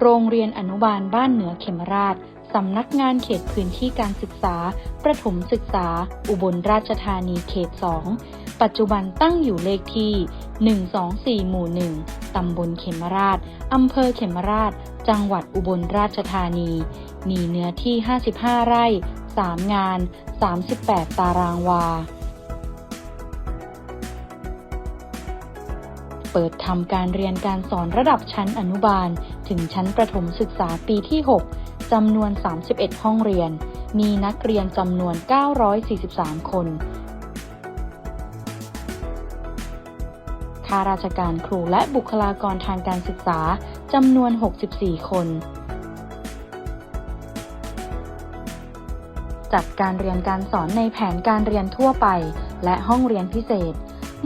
โรงเรียนอนุบาลบ้านเหนือเขมราช สำนักงานเขตพื้นที่การศึกษา ประถมศึกษา อุบลราชธานีเขต 2 ปัจจุบันตั้งอยู่เลขที่ 124 หมู่ 1 ตำบลเขมราช อำเภอเขมราช จังหวัดอุบลราชธานี มีเนื้อที่ 55 ไร่ 3 งาน 38 ตารางวาเปิดทำการเรียนการสอนระดับชั้นอนุบาล ถึงชั้นประถมศึกษาปีที่ 6 จำนวน 31 ห้องเรียน มีนักเรียนจำนวน 943 คน ข้าราชการครูและบุคลากรทางการศึกษา จำนวน 64 คน จัดการเรียนการสอนในแผนการเรียนทั่วไป และห้องเรียนพิเศษ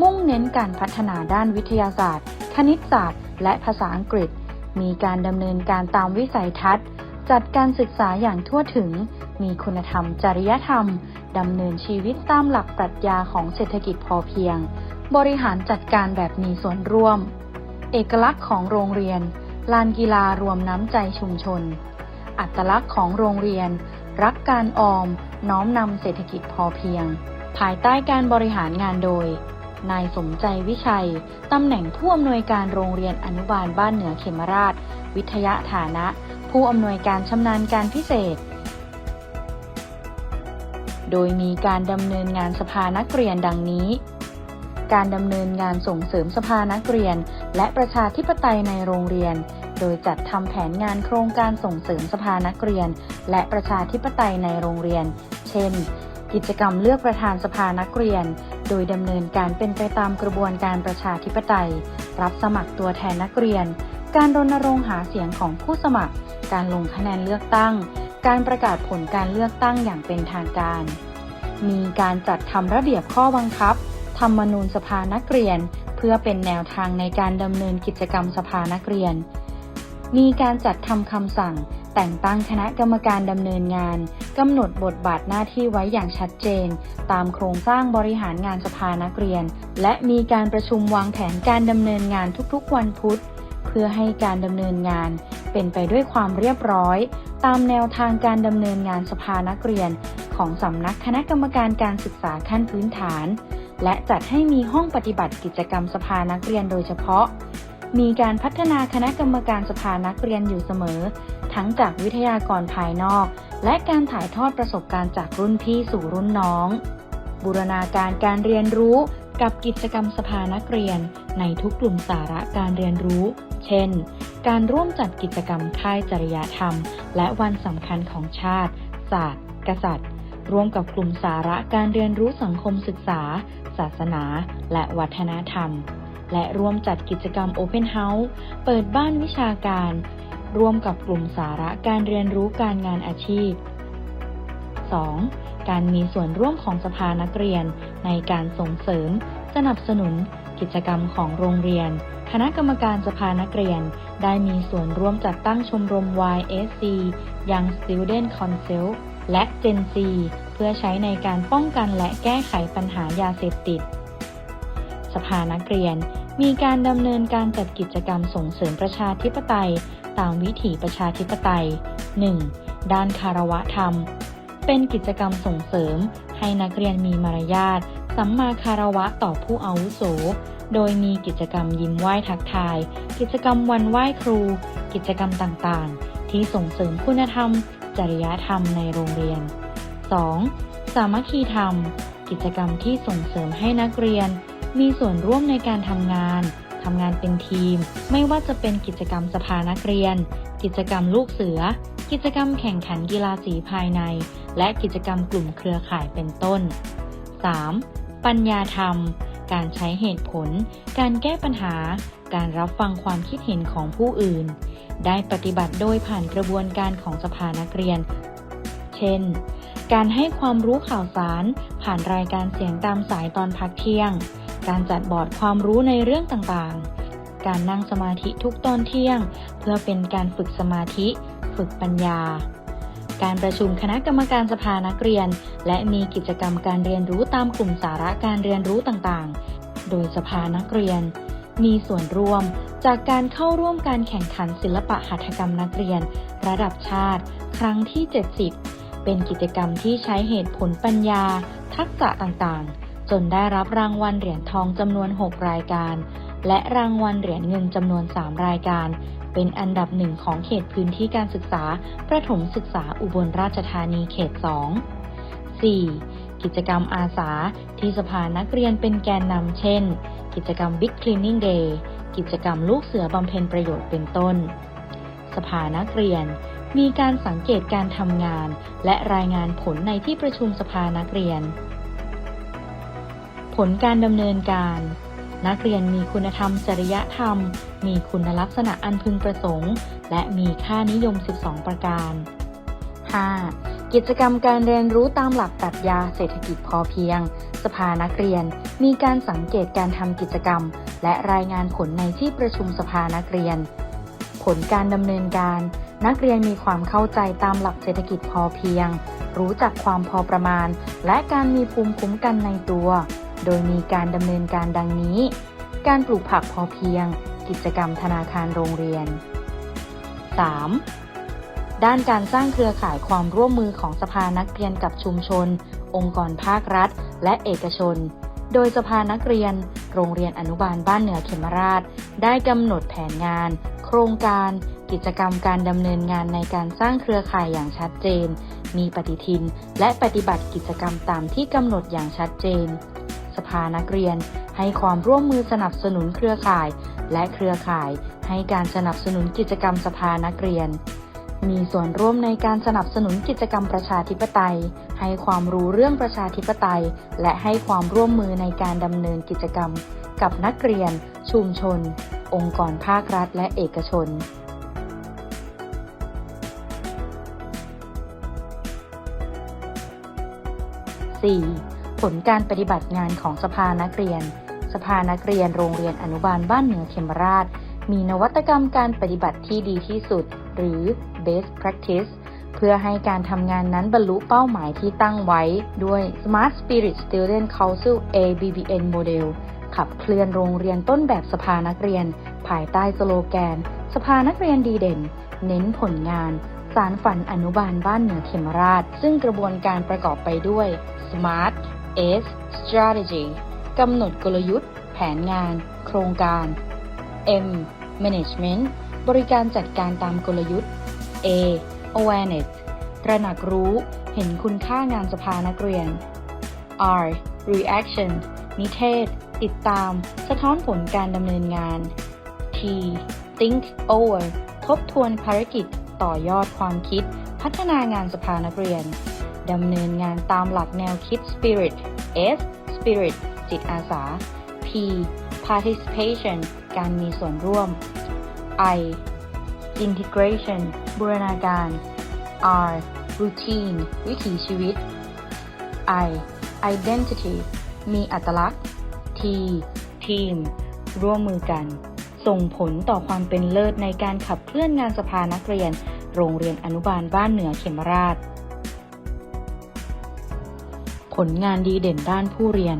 มุ่งเน้นการพัฒนาด้านวิทยาศาสตร์ คณิตศาสตร์ และภาษาอังกฤษ มีการดำเนินการตามวิสัยทัศน์ จัดการศึกษาอย่างทั่วถึง มีคุณธรรม จริยธรรม ดำเนินชีวิตตามหลักปรัชญาของเศรษฐกิจพอเพียง บริหารจัดการแบบมีส่วนร่วม เอกลักษณ์ของโรงเรียน ลานกีฬารวมน้ำใจชุมชน อัตลักษณ์ของโรงเรียน รักการออม น้อมนำเศรษฐกิจพอเพียง ภายใต้การบริหารงานโดย นายสมใจวิชัย ตำแหน่งผู้อำนวยการโรงเรียนอนุบาลบ้านเหนือเขมราช วิทยาฐานะ ผู้อำนวยการชำนาญการพิเศษ โดยมีการดำเนินงานสภานักเรียนดังนี้การดำเนินงานส่งเสริมสภานักเรียน และประชาธิปไตยในโรงเรียน โดยจัดทำแผนงานโครงการส่งเสริมสภานักเรียน และประชาธิปไตยในโรงเรียน เช่น กิจกรรมเลือกประธานสภานักเรียน โดยดำเนินการเป็นไปตามกระบวนการประชาธิปไตย รับสมัครตัวแทนนักเรียน การรณรงค์หาเสียงของผู้สมัคร การลงคะแนนเลือกตั้ง การประกาศผลการเลือกตั้งอย่างเป็นทางการ มีการจัดทำระเบียบข้อบังคับ ธรรมนูญสภานักเรียน เพื่อเป็นแนวทางในการดำเนินกิจกรรมสภานักเรียน มีการจัดทำคำสั่ง แต่งตั้งคณะกรรมการดำเนินงานกำหนดบทบาทหน้าที่ไว้อย่างชัดเจน ตามโครงสร้างบริหารงานสภานักเรียน และมีการประชุมวางแผนการดำเนินงานทุกๆ วันพุธ เพื่อให้การดำเนินงาน เป็นไปด้วยความเรียบร้อย ตามแนวทางการดำเนินงานสภานักเรียน ของสำนักคณะกรรมการการศึกษาขั้นพื้นฐาน และจัดให้มีห้องปฏิบัติกิจกรรมสภานักเรียนโดยเฉพาะ มีการพัฒนาคณะกรรมการสภานักเรียนอยู่เสมอ ทั้งจากวิทยากรภายนอก และการถ่ายทอดประสบการณ์จากรุ่นพี่สู่รุ่นน้อง บูรณาการการเรียนรู้กับกิจกรรมสภานักเรียนในทุกกลุ่มสาระการเรียนรู้ เช่น การร่วมจัดกิจกรรมค่ายจริยธรรม และวันสำคัญของชาติ ศาสตร์ กษัตริย์ ร่วมกับกลุ่มสาระการเรียนรู้สังคมศึกษา ศาสนา และวัฒนธรรม และร่วมจัดกิจกรรม Open House เปิดบ้านวิชาการ ร่วมกับกลุ่มสาระการเรียนรู้การงานอาชีพ 2. การมีส่วนร่วมของสภานักเรียน ในการส่งเสริม สนับสนุน กิจกรรมของโรงเรียน คณะกรรมการสภานักเรียน ได้มีส่วนร่วมจัดตั้งชมรม YSC Young Student Council และ Gen Z เพื่อใช้ในการป้องกันและแก้ไขปัญหายาเสพติด สภานักเรียน มีการดำเนินการจัดกิจกรรมส่งเสริมประชาธิปไตย ตามวิถีประชาธิปไตย 1. ด้านคารวะธรรม เป็นกิจกรรมส่งเสริม ให้นักเรียนมีมารยาทสัมมาคารวะต่อผู้อาวุโส โดยมีกิจกรรมยิ้มไหว้ทักทาย กิจกรรมวันไหว้ครู กิจกรรมต่างๆ ที่ส่งเสริมคุณธรรม จริยธรรมในโรงเรียน 2. สามัคคีธรรม กิจกรรมที่ส่งเสริมให้นักเรียน มีส่วนร่วมในการทำงานทำงานเป็นทีม ไม่ว่าจะเป็นกิจกรรมสภานักเรียน กิจกรรมลูกเสือ กิจกรรมแข่งขันกีฬาสีภายใน และกิจกรรมกลุ่มเครือข่ายเป็นต้น 3. ปัญญาธรรม การใช้เหตุผล การแก้ปัญหา การรับฟังความคิดเห็นของผู้อื่น ได้ปฏิบัติโดยผ่านกระบวนการของสภานักเรียน เช่น การให้ความรู้ข่าวสาร ผ่านรายการเสียงตามสายตอนพักเที่ยง การจัดบอร์ดความรู้ในเรื่องต่างๆ การนั่งสมาธิทุกตอนเที่ยง เพื่อเป็นการฝึกสมาธิ ฝึกปัญญา การประชุมคณะกรรมการสภานักเรียน และมีกิจกรรมการเรียนรู้ตามกลุ่มสาระการเรียนรู้ต่างๆ โดยสภานักเรียน มีส่วนร่วมจากการเข้าร่วมการแข่งขันศิลปะหัตถกรรมนักเรียน ระดับชาติ ครั้งที่ 70 เป็นกิจกรรมที่ใช้เหตุผลปัญญา ทักษะต่างๆ จนได้รับรางวัลเหรียญทองจำนวน 6 รายการ และรางวัลเหรียญเงินจำนวน 3 รายการ เป็นอันดับหนึ่งของเขตพื้นที่การศึกษา ประถมศึกษาอุบลราชธานีเขต 2 4. กิจกรรมอาสาที่สภานักเรียนเป็นแกนนำเช่น กิจกรรม Big Cleaning Day กิจกรรมลูกเสือบำเพ็ญประโยชน์เป็นต้น สภานักเรียนมีการสังเกตการทำงาน และรายงานผลในที่ประชุมสภานักเรียน ผลการดำเนินการ นักเรียนมีคุณธรรม จริยธรรม มีคุณลักษณะอันพึงประสงค์ และมีค่านิยม 12 ประการ 5. กิจกรรมการเรียนรู้ตามหลักปรัชญาเศรษฐกิจพอเพียง สภานักเรียนมีการสังเกตการทำกิจกรรม และรายงานผลในที่ประชุมสภานักเรียน ผลการดำเนินการ นักเรียนมีความเข้าใจตามหลักเศรษฐกิจพอเพียง รู้จักความพอประมาณ และการมีภูมิคุ้มกันในตัว โดยมีการดำเนินการดังนี้ การปลูกผักพอเพียง กิจกรรมธนาคารโรงเรียน 3. ด้านการสร้างเครือข่ายความร่วมมือของสภานักเรียนกับชุมชน องค์กรภาครัฐ และเอกชน โดยสภานักเรียน โรงเรียนอนุบาลบ้านเหนือเขมราช ได้กำหนดแผนงาน โครงการ กิจกรรมการดำเนินงานในการสร้างเครือข่ายอย่างชัดเจน มีปฏิทิน และปฏิบัติกิจกรรมตามที่กำหนดอย่างชัดเจน สภานักเรียน ให้ความร่วมมือสนับสนุนเครือข่าย และเครือข่าย ให้การสนับสนุนกิจกรรมสภานักเรียน มีส่วนร่วมในการสนับสนุนกิจกรรมประชาธิปไตย ให้ความรู้เรื่องประชาธิปไตย และให้ความร่วมมือในการดำเนินกิจกรรม กับนักเรียน ชุมชน องค์กรภาครัฐ และเอกชน 4. ผลการปฏิบัติงานของสภานักเรียน สภานักเรียนโรงเรียนอนุบาลบ้านเหนือเขมราช มีนวัตกรรมการปฏิบัติที่ดีที่สุด หรือ best practice เพื่อให้การทำงานนั้นบรรลุเป้าหมายที่ตั้งไว้ด้วย Smart Spirit Student Council ABBN Model ขับเคลื่อนโรงเรียนต้นแบบสภานักเรียน ภายใต้สโลแกน สภานักเรียนดีเด่น เน้นผลงาน สารฝันอนุบาลบ้านเหนือเขมราช ซึ่งกระบวนการประกอบไปด้วย Smart S Strategy กำหนดกลยุทธ์ แผนงาน โครงการ M Management บริการจัดการตามกลยุทธ์ A Awareness ตระหนักรู้เห็นคุณค่างานสภานักเรียน R Reaction นิเทศ ติดตาม สะท้อนผลการดำเนินงาน T Think Over ทบทวนภารกิจ ต่อยอดความคิด พัฒนางานสภานักเรียน ดำเนินงานตามหลักแนวคิด Spirit S Spirit จิตอาสา P Participation การมีส่วนร่วม I Integration บูรณาการ R Routine วิถีชีวิต I Identity มีอัตลักษณ์ T Team ร่วมมือกัน ส่งผลต่อความเป็นเลิศในการขับเคลื่อนงานสภานักเรียน โรงเรียนอนุบาลบ้านเหนือเขมราช ผลงานดีเด่นด้านผู้เรียน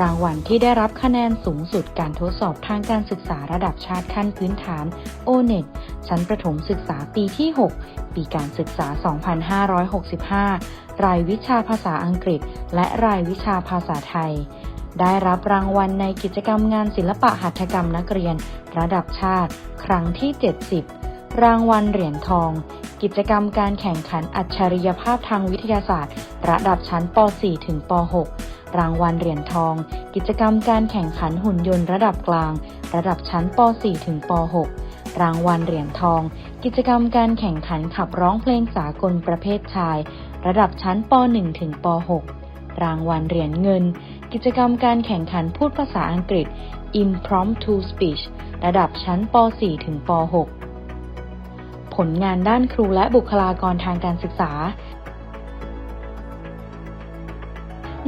รางวัลที่ได้รับคะแนนสูงสุดการทดสอบทางการศึกษาระดับชาติขั้นพื้นฐาน o n e t ชั้นประถมศึกษาปีที่ 6 ปีการศึกษา 2565 รายวิชาภาษาอังกฤษ และรายวิชาภาษาไทย ได้รับรางวัลในกิจกรรมงานศิลปะหัตถกรรมนักเรียน ระดับชาติ ครั้งที่ 70 รางวัลเหรียญทอง กิจกรรมการแข่งขันอัจฉริยภาพทางวิทยาศาสตร์ ระดับชั้นป .4 ถึงป .6 รางวัลเหรียญทอง กิจกรรมการแข่งขันหุ่นยนต์ระดับกลาง ระดับชั้นป .4 ถึงป .6 รางวัลเหรียญทอง กิจกรรมการแข่งขันขับร้องเพลงสากลประเภทชาย ระดับชั้นป .1 ถึงป .6 รางวัลเหรียญเงิน กิจกรรมการแข่งขันพูดภาษาอังกฤษ Impromptu Speech ระดับชั้นป .4 ถึงป .6 ผลงานด้านครูและบุคลากรทางการศึกษา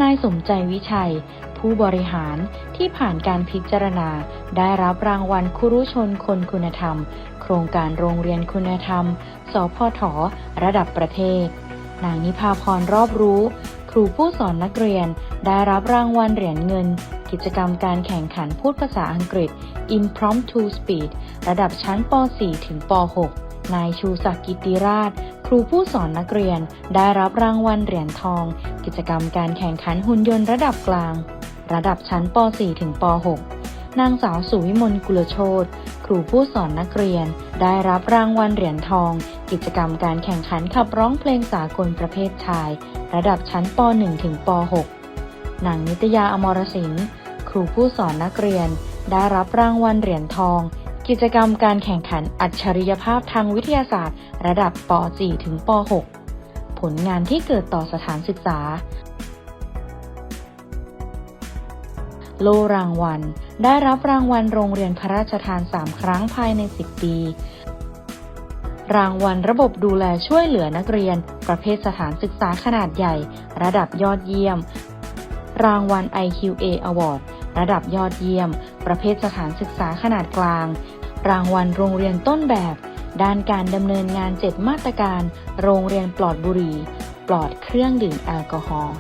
นายสมใจวิชัย ผู้บริหารที่ผ่านการพิจารณา ได้รับรางวัลครุชนคนคุณธรรม โครงการโรงเรียนคุณธรรม สพทระดับประเทศ นางนิพาพรรอบรู้ ครูผู้สอนนักเรียนได้รับรางวัลเหรียญเงินกิจกรรมการแข่งขันพูดภาษาอังกฤษ Impromptu Speed ระดับชั้นป .4 ถึงป .6 นายชูศักดิ์กิติราช ครูผู้สอนนักเรียน ได้รับรางวัลเหรียญทอง กิจกรรมการแข่งขันหุ่นยนต์ระดับกลาง ระดับชั้นป .4 ถึงป .6 นางสาวสุวิมลกุลโชตครูผู้สอนนักเรียน ได้รับรางวัลเหรียญทอง กิจกรรมการแข่งขันขับร้องเพลงสากลประเภทชาย ระดับชั้นป .1 ถึงป .6 นางนิตยาอมรสินครูผู้สอนนักเรียน ได้รับรางวัลเหรียญทอง กิจกรรมการแข่งขันอัจฉริยภาพทางวิทยาศาสตร์ ระดับป .4 ถึงป .6 ผลงานที่เกิดต่อสถานศึกษา โลรางวัล ได้รับรางวัลโรงเรียนพระราชทาน 3 ครั้งภายใน 10 ปี รางวัลระบบดูแลช่วยเหลือนักเรียน ประเภทสถานศึกษาขนาดใหญ่ ระดับยอดเยี่ยม รางวัล IQA Award ระดับยอดเยี่ยม ประเภทสถานศึกษาขนาดกลาง รางวัลโรงเรียนต้นแบบ ด้านการดำเนินงาน 7 มาตรการ โรงเรียนปลอดบุหรี่ ปลอดเครื่องดื่มแอลกอฮอล์